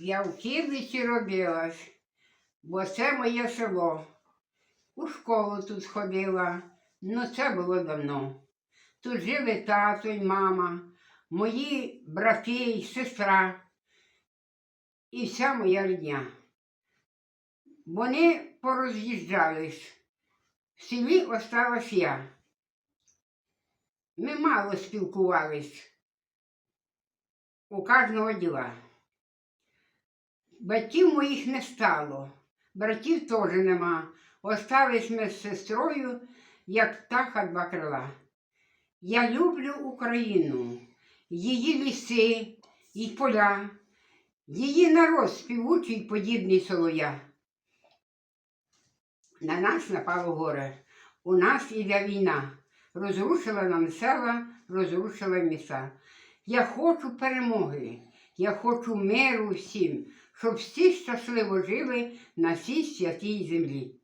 Я в Києві родилась, бо це моє село. У школу тут ходила, ну це було давно. Тут жили тато й мама, мої брати й сестра і вся моя рідня. Вони пороз'їжджались. В селі осталась я. Ми мало спілкувались. У кожного діла. Батьків моїх не стало, братів теж нема. Остались ми з сестрою, як птаха два крила. Я люблю Україну, її ліси і поля, її народ співучий, подібний солоя. На нас напало горе, у нас іде війна, розрушила нам села, розрушила міста. Я хочу перемоги, я хочу миру всім, щоб всі щасливо жили на цій святій землі.